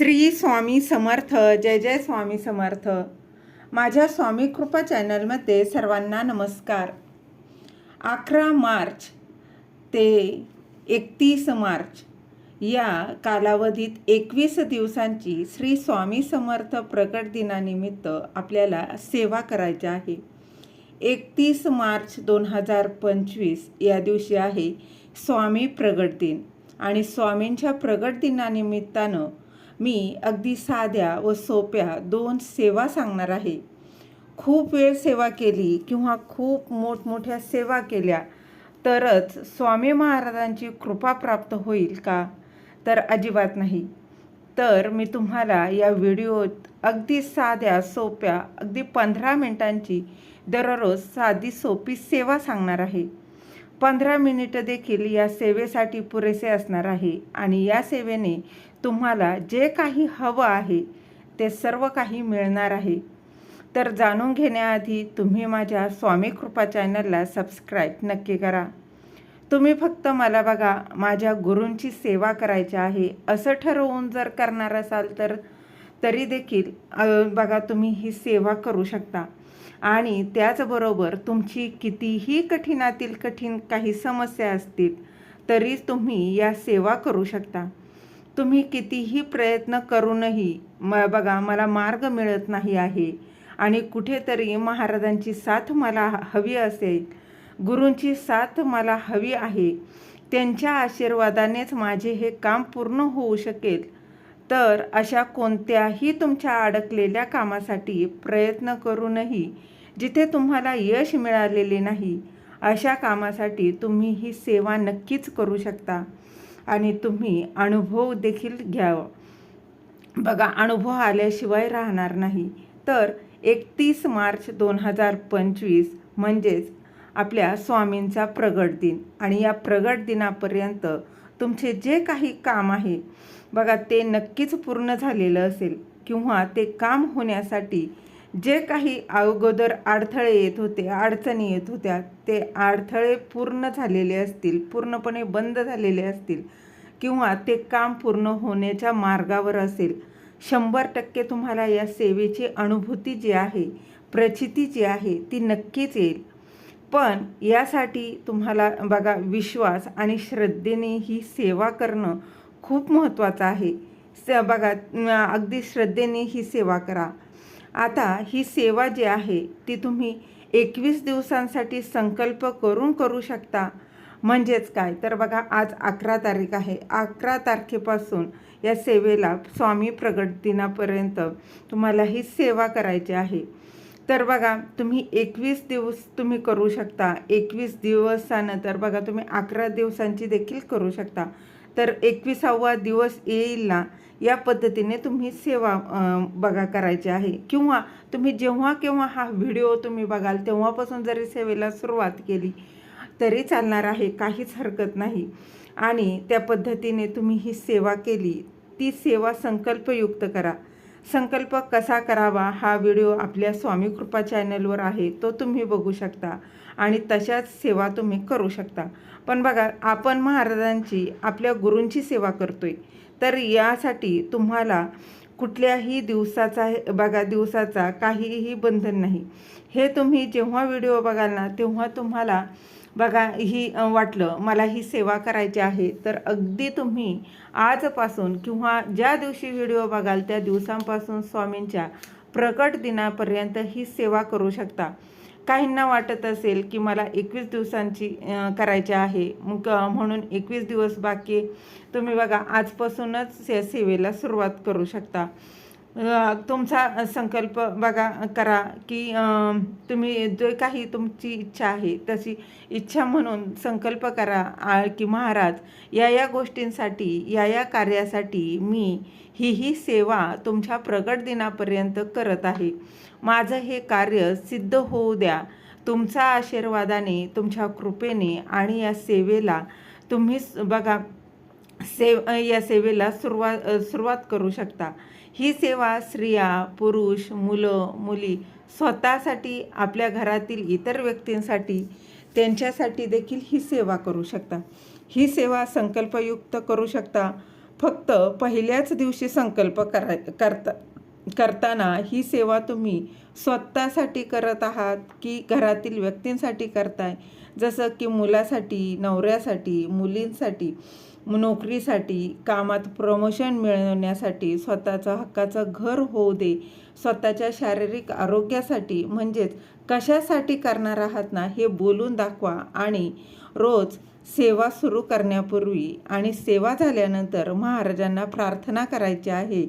श्री स्वामी समर्थ जय जय स्वामी समर्थ. माझ्या स्वामी कृपा चॅनलमध्ये सर्वांना नमस्कार. अकरा मार्च ते एकतीस मार्च या कालावधीत एकवीस दिवसांची श्री स्वामी समर्थ प्रकट दिनानिमित्त आपल्याला सेवा करायची आहे. एकतीस मार्च दोन हजार पंचवीस या दिवशी आहे स्वामी प्रगट दिन. आणि स्वामींच्या प्रगट दिनानिमित्तानं मी अगदी साध्या व सोप्या दोन सेवा सांगणार आहे. खूप वेळ सेवा केली किंवा खूप मोठमोठ्या सेवा केल्या तरच स्वामी महाराजांची कृपा प्राप्त होईल का? तर अजिबात नाही. तर मी तुम्हाला या व्हिडिओत अगदी साध्या सोप्या अगदी पंधरा मिनटांची दररोज साधी सोपी सेवा सांगणार आहे. पंधरा मिनिटं देखील या सेवेसाठी पुरेसे असणार आहे. आणि या सेवेने तुम्हाला जे काही हवं आहे ते सर्व काही मिळणार आहे. तर जाणून घेण्याआधी तुम्ही माझ्या स्वामी कृपा चॅनलला सबस्क्राईब नक्की करा. तुम्ही फक्त मला बघा माझ्या गुरूंची सेवा करायची आहे असं ठरवून जर करणार असाल तर तरी देखील बघा तुम्ही ही सेवा करू शकता. आणि त्याचबरोबर तुमची कितीही कठीणातील कठीण काही समस्या असतील तरी तुम्ही या सेवा करू शकता. तुम्ही कितीही प्रयत्न करूनही म बघा मला मार्ग मिळत नाही आहे आणि कुठेतरी महाराजांची साथ मला हवी असेल गुरूंची साथ मला हवी आहे त्यांच्या आशीर्वादानेच माझे हे काम पूर्ण होऊ शकेल तर अशा कोणत्याही तुमच्या अडकलेल्या कामासाठी प्रयत्न करूनही जिथे तुम्हाला यश मिळालेले नाही अशा कामासाठी तुम्ही ही सेवा नक्कीच करू शकता आणि तुम्ही अनुभव देखील घ्यावं. बघा अनुभव आल्याशिवाय राहणार नाही. तर एकतीस मार्च दोन हजार पंचवीस म्हणजेच आपल्या स्वामींचा प्रगट दिन आणि या प्रगट दिनापर्यंत तुमचे जे काही काम आहे बघा ते नक्कीच पूर्ण झालेलं असेल किंवा ते काम होण्यासाठी जे काही अगोदर अडथळे येत होते अडचणी येत होत्या ते अडथळे पूर्ण झालेले असतील पूर्णपणे बंद झालेले असतील किंवा ते काम पूर्ण होण्याच्या मार्गावर असेल शंभर टक्के तुम्हाला या सेवेची अनुभूती जी आहे प्रचिती जी आहे ती नक्कीच येईल. पण यासाठी तुम्हाला बघा विश्वास आणि श्रद्धेने ही सेवा करणं खूप महत्त्वाचं आहे. स बघा अगदी श्रद्धेने ही सेवा करा. आता ही सेवा जी आहे ती तुम्ही एकवीस दिवसांसाठी संकल्प करून करू शकता. म्हणजेच काय? तर बघा आज अकरा तारीख आहे. अकरा तारखेपासून या सेवेला स्वामी प्रगट दिनापर्यंत तुम्हाला ही सेवा करायची आहे. तर बघा तुम्ही एकवीस दिवस तुम्ही करू शकता. एकवीस दिवसानंतर बघा तुम्ही अकरा दिवसांची देखील करू शकता. तर एकविसावा दिवस येईल ना या पद्धतीने तुम्ही सेवा बघा करायची आहे. किंवा तुम्ही जेव्हा केव्हा हा व्हिडिओ तुम्ही बघाल तेव्हापासून जरी सेवेला सुरुवात केली तरी चालणार आहे काहीच हरकत नाही. आणि त्या पद्धतीने तुम्ही ही सेवा केली ती सेवा संकल्पयुक्त करा. संकल्प कसा करावा हा व्हिडिओ आपल्या स्वामी कृपा चॅनलवर आहे तो तुम्ही बघू शकता आणि तशाच सेवा तुम्ही करू शकता. पण बघा आपण महाराजांची आपल्या गुरूंची सेवा करतोय. तर यासाठी तुम्हाला कुठल्याही दिवसाचा बघा दिवसाचा काहीही बंधन नाही. हे तुम्ही जेव्हा व्हिडिओ बघाल ना तेव्हा तुम्हाला बघा ही वाटलं मला ही सेवा करायची आहे तर अगदी तुम्ही आजपासून किंवा ज्या दिवशी व्हिडिओ बघाल त्या दिवसांपासून स्वामींच्या प्रकट दिनापर्यंत ही सेवा करू शकता. काहींना वाटत असेल की मला एकवीस दिवसांची करायची आहे मग म्हणून एकवीस दिवस बाकी तुम्ही बघा आजपासूनच या सेवेला सुरुवात करू शकता. तुमचा संकल्प बघा करा की तुम्ही जे काही तुमची इच्छा आहे तशी इच्छा म्हणून संकल्प करा आ, की महाराज. या या गोष्टींसाठी या या कार्यासाठी मी ही ही सेवा तुमच्या प्रगट दिनापर्यंत करत आहे. माझं हे कार्य सिद्ध होऊ द्या. तुमच्या आशीर्वादाने तुमच्या कृपेने आणि या सेवेला तुम्ही बघा सेव या सेवेला सुरुवात सुरुवात करू शकता. ही सेवा स्त्रिया पुरुष मुलं मुली स्वतःसाठी आपल्या घरातील इतर व्यक्तींसाठी त्यांच्यासाठी देखील ही सेवा करू शकता. ही सेवा संकल्पयुक्त करू शकता. फक्त पहिल्याच दिवशी संकल्प कराय करता करताना ही सेवा तुम्ही स्वतःसाठी करत आहात की घरातील व्यक्तींसाठी करताय? जसं की मुलासाठी नवऱ्यासाठी मुलींसाठी. नोकरीसाठी कामात प्रमोशन मिळवण्यासाठी स्वतःचा हक्काचं घर होऊ दे. स्वतःच्या शारीरिक आरोग्यासाठी म्हणजेच कशासाठी करणार आहात ना हे बोलून दाखवा. आणि रोज सेवा सुरू करण्यापूर्वी आणि सेवा झाल्यानंतर महाराजांना प्रार्थना करायची आहे.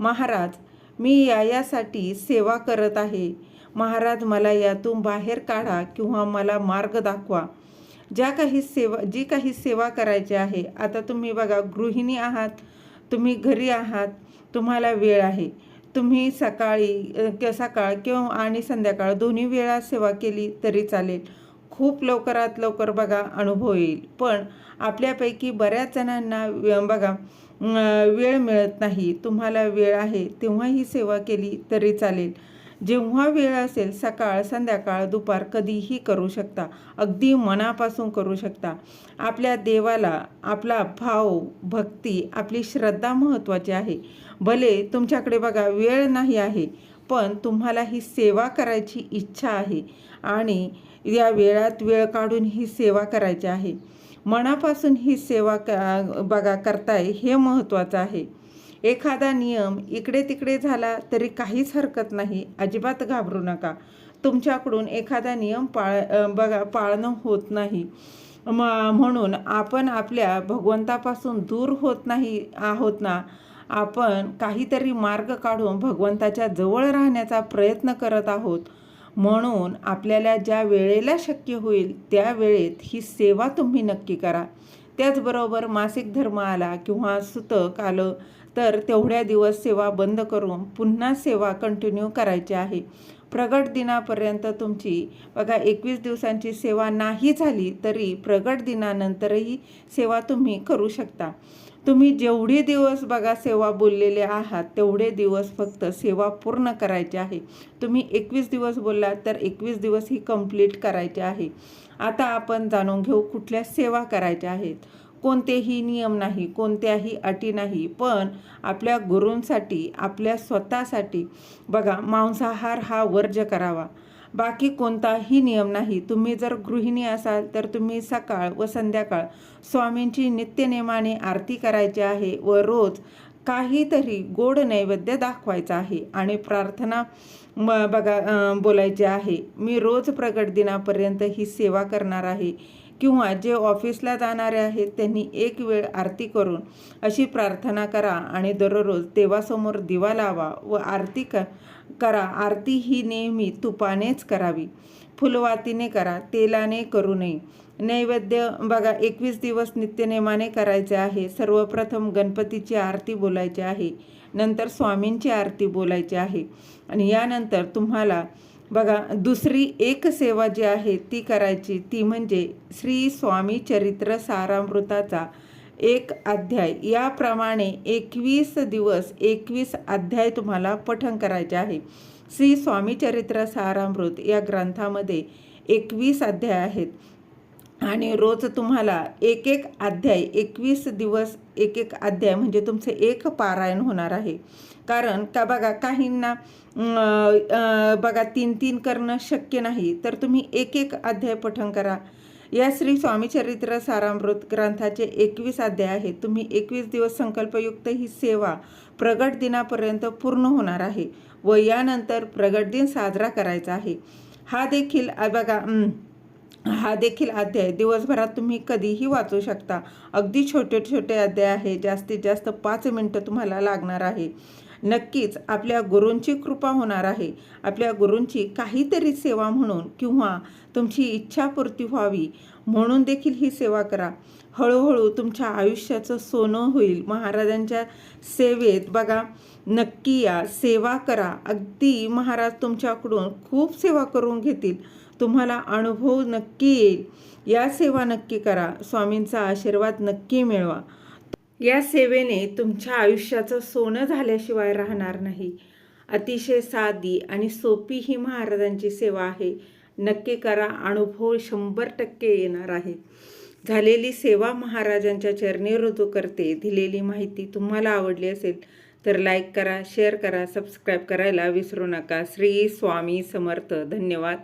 महाराज मी या यासाठी सेवा करत आहे. महाराज मला यातून बाहेर काढा किंवा मला मार्ग दाखवा. ज्या काही सेवा जी काही सेवा करायची आहे आता तुम्ही बघा गृहिणी आहात तुम्ही घरी आहात तुम्हाला वेळ आहे. तुम्ही सकाळी सकाळ किंवा आणि संध्याकाळ दोन्ही वेळा सेवा केली तरी चालेल. खूप लवकरात लवकर बघा अनुभव येईल. पण आपल्यापैकी बऱ्याच जणांना बघा वेळ मिळत नाही. तुम्हाला वेळ आहे तेव्हा ही सेवा केली तरी चालेल. जेव्हा वेळ असेल सकाळ संध्याकाळ दुपार कधीही करू शकता. अगदी मनापासून करू शकता. आपल्या देवाला आपला भाव भक्ती आपली श्रद्धा महत्त्वाची आहे. भले तुमच्याकडे बघा वेळ नाही आहे पण तुम्हाला ही सेवा करायची इच्छा आहे आणि या वेळात वेळ काढून ही सेवा करायची आहे. मनापासून ही सेवा क बघा करताय हे महत्त्वाचं आहे. एखादा नियम इकडे तिकडे झाला तरी काहीच हरकत नाही. अजिबात घाबरू नका. तुमच्याकडून एखादा नियम पाळ बघा पाळणं होत नाही. म म्हणून आपण आपल्या भगवंतापासून दूर होत नाही आहोत ना? आपण काहीतरी मार्ग काढून भगवंताच्या जवळ राहण्याचा प्रयत्न करत आहोत. म्हणून आपल्याला ज्या वेळेला शक्य होईल त्या वेळेत ही सेवा तुम्ही नक्की करा. त्याचबरोबर मासिक धर्म आला किंवा सुतक आलं तर तेवढ्या दिवस सेवा बंद करून पुन्हा सेवा कंटिन्यू करायची आहे. प्रगट दिनापर्यंत तुमची बघा एकवीस दिवसांची सेवा नाही झाली तरी प्रगट दिनानंतरही सेवा तुम्ही करू शकता. तुम्ही जेवढे दिवस बघा सेवा बोललेले आहात तेवढे दिवस फक्त सेवा पूर्ण करायची आहे. तुम्ही एकवीस दिवस बोललात तर एकवीस दिवस ही कंप्लीट करायची आहे. आता आपण जाणून घेऊ कुठल्या सेवा करायच्या आहेत. कोणतेही नियम नाही कोणत्याही अटी नाही पण आपल्या गुरूंसाठी आपल्या स्वतःसाठी बघा मांसाहार हा वर्ज करावा. बाकी कोणताही नियम नाही. तुम्ही जर गृहिणी असाल तर तुम्ही सकाळ व संध्याकाळ स्वामींची नित्यनेमाने आरती करायची आहे व रोज काहीतरी गोड नैवेद्य दाखवायचा आहे आणि प्रार्थना म बघा बोलायची आहे. मी रोज प्रगट दिनापर्यंत ही सेवा करणार आहे. किंवा जे ऑफिसला जाणारे आहेत त्यांनी एक वेळ आरती करून अशी प्रार्थना करा आणि दररोज देवासमोर दिवा लावा व आरती क करा. आरती ही नेहमी तुपानेच करावी. फुलवातीने करा तेलाने करू नये. नैवेद्य बघा एकवीस दिवस नित्यनेमाने करायचे आहे. सर्वप्रथम गणपतीची आरती बोलायची आहे. नंतर स्वामींची आरती बोलायची आहे. आणि यानंतर तुम्हाला बघा दुसरी एक सेवा जी आहे ती करायची ती म्हणजे श्री स्वामी चरित्र सारामृताचा एक अध्याय. याप्रमाणे एकवीस दिवस एकवीस अध्याय तुम्हाला पठण करायचे आहे. श्री स्वामी चरित्र सारामृत या ग्रंथामध्ये एकवीस अध्याय आहेत. आणि रोज तुम्हाला एक एक अध्याय एकवीस दिवस एक एक अध्याय म्हणजे तुमचे एक पारायण होणार आहे. कारण का बघा काहींना बघा तीन तीन करणं शक्य नाही तर तुम्ही एक एक अध्याय पठण करा. या श्री स्वामीचरित्र सारामृत ग्रंथाचे एकवीस अध्याय आहेत. तुम्ही एकवीस दिवस संकल्पयुक्त ही सेवा प्रगट दिनापर्यंत पूर्ण होणार आहे व यानंतर प्रगट दिन साजरा करायचा आहे. हा देखील बघा हा देखील अध्याय. दिवसभरात तुम्ही कधीही वाचू शकता. अगदी छोटे छोटे अध्याय आहे. जास्तीत जास्त पाच मिनटं तुम्हाला लागणार आहे. नक्कीच आपल्या गुरूंची कृपा होणार आहे. आपल्या गुरूंची काहीतरी सेवा म्हणून किंवा तुमची इच्छापूर्ती व्हावी म्हणून देखील ही सेवा करा. हळूहळू तुमच्या आयुष्याचं सोनं होईल. महाराजांच्या सेवेत बघा नक्की या सेवा करा. अगदी महाराज तुमच्याकडून खूप सेवा करून घेतील. तुम्हाला अनुभव नक्की येईल. या सेवा नक्की करा. स्वामींचा आशीर्वाद नक्की मिळवा. या सेवेने तुमच्या आयुष्याचं सोनं झाल्याशिवाय राहणार नाही. अतिशय साधी आणि सोपी ही महाराजांची सेवा आहे. नक्की करा. अनुभव शंभर टक्के येणार आहे. झालेली सेवा महाराजांच्या चरणी रुजू करते. दिलेली माहिती तुम्हाला आवडली असेल तर लाईक करा शेअर करा सबस्क्राईब करायला विसरू नका. श्री स्वामी समर्थ. धन्यवाद.